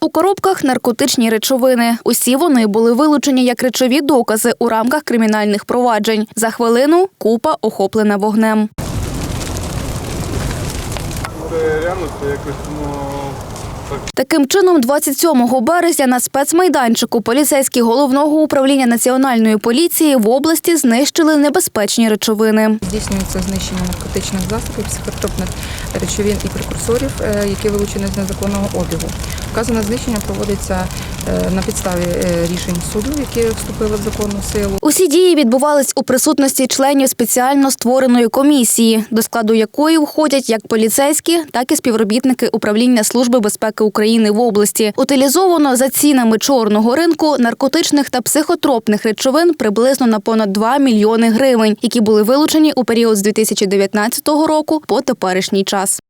У коробках наркотичні речовини. Усі вони були вилучені як речові докази у рамках кримінальних проваджень. За хвилину купа охоплена вогнем. Переглянути якось, ну, Таким чином, 27 березня на спецмайданчику поліцейські головного управління національної поліції в області знищили небезпечні речовини. Здійснюється знищення наркотичних засобів, психотропних речовин і прекурсорів, е, які вилучені з незаконного обігу. Вказане знищення проводиться е, на підставі е, рішень суду, які вступили в законну силу. Усі дії відбувались у присутності членів спеціально створеної комісії, до складу якої входять як поліцейські, так і співробітники управління Служби безпеки України в області. Утилізовано за цінами чорного ринку наркотичних та психотропних речовин приблизно на понад 2 мільйони гривень, які були вилучені у період з 2019 року по теперішній час.